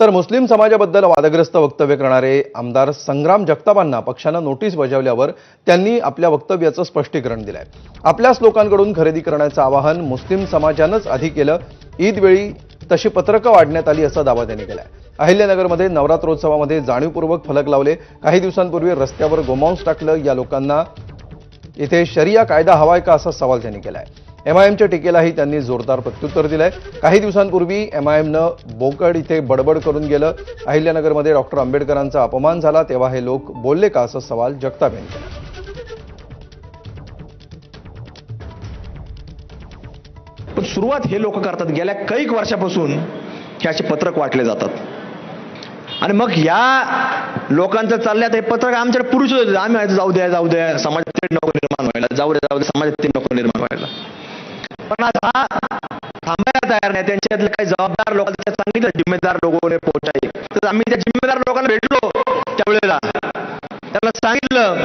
तर मुस्लिम समाजाबद्दल वादग्रस्त वक्तव्य करणारे आमदार संग्राम जगतापांना पक्षानं नोटीस बजावल्यावर त्यांनी आपल्या वक्तव्याचं स्पष्टीकरण दिलंय. आपल्याच लोकांकडून खरेदी करण्याचं आवाहन मुस्लिम समाजानंच आधी केलं. ईदवेळी तशी पत्रकं वाढण्यात आली असा दावा त्यांनी केलाय. अहिल्यानगरमध्ये नवरात्रोत्सवामध्ये जाणीवपूर्वक फलक लावले. काही दिवसांपूर्वी रस्त्यावर गोमांस टाकलं. या लोकांना इथे शरिया कायदा हवाय का असा सवाल त्यांनी केलाय. एमआयएमच्या टीकेलाही त्यांनी जोरदार प्रत्युत्तर दिलंय. काही दिवसांपूर्वी एमआयएमनं बोकड इथे बडबड करून गेलं. अहिल्यानगरमध्ये डॉक्टर आंबेडकरांचा अपमान झाला तेव्हा हे लोक बोलले का असा सवाल जगताप यांनी केला. पण सुरुवात हे लोक करतात. गेल्या कैक वर्षापासून हे असे पत्रक वाटले जातात. आणि मग या लोकांचं चालल्यात हे पत्रक आमच्याकडे पुरुष होते. आम्ही जाऊ द्या जाऊ द्या समाजात नको निर्माण व्हायला. जाऊ द्या जाऊ द्या समाजात नको निर्माण व्हायला. पण आज हा थांबायला तयार नाही. त्यांच्यातले काही जबाबदार लोकांना सांगितलं जिम्मेदार लोकांनी पोहोचाय तर आम्ही त्या जिम्मेदार लोकांना भेटलो त्यावेळेला. त्यांना सांगितलं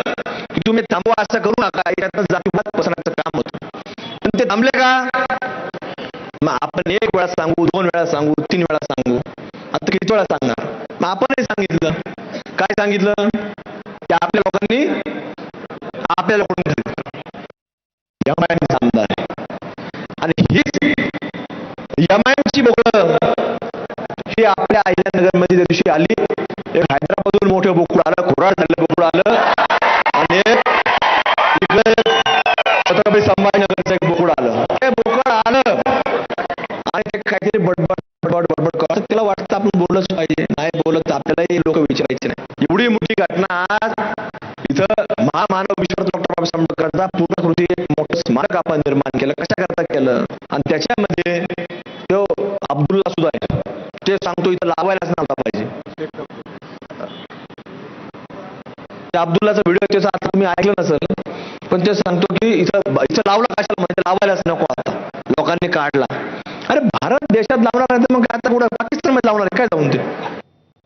की तुम्ही थांबवा असं करू नका. यातनं जातीवाद पसरण्याचं काम होतं. पण ते थांबले का? मग आपण एक वेळा सांगू दोन वेळा सांगू तीन वेळा सांगू. आता किती वेळा सांगणार? मग आपणही सांगितलं. काय सांगितलं? की आपल्या लोकांनी आपल्याला कोण आणि हीच यमायमची बोकळं ही आपल्या अहिल्यानगर नगरमध्ये त्या दिवशी आली. एक हैदराबादून मोठं बोकूड आलं खोराड झालं बोकूड आलं. आणि इकडे छत्रपती संभाजीनगरचं एक बोकड आलं. ते बोकड आलं. आणि ते काहीतरी बडबड बडबड बडबड करत तिला त्याला वाटतं आपण बोललंच पाहिजे. नाही बोलत तर आपल्यालाही लोक विचारायचे नाही. एवढी मोठी घटना आज इथं महामानव विश्वास बाबासाहेब आंबेडकरांचा पूर्णकृती एक मोठं स्मारक आपण निर्माण केलं. कशा करता केलं? आणि त्याच्यामध्ये तो अब्दुल्ला सुद्धा आहे. ते सांगतो इथं लावायलाच नव्हता पाहिजे. त्या अब्दुल्लाचा व्हिडिओ त्याचा आता तुम्ही ऐकलं नसेल पण ते सांगतो की इथं इथं लावला कशाला? म्हणजे लावायलाच नको आता. लोकांनी काढला. अरे भारत देशात लावणार नाही तर मग आता कुठं?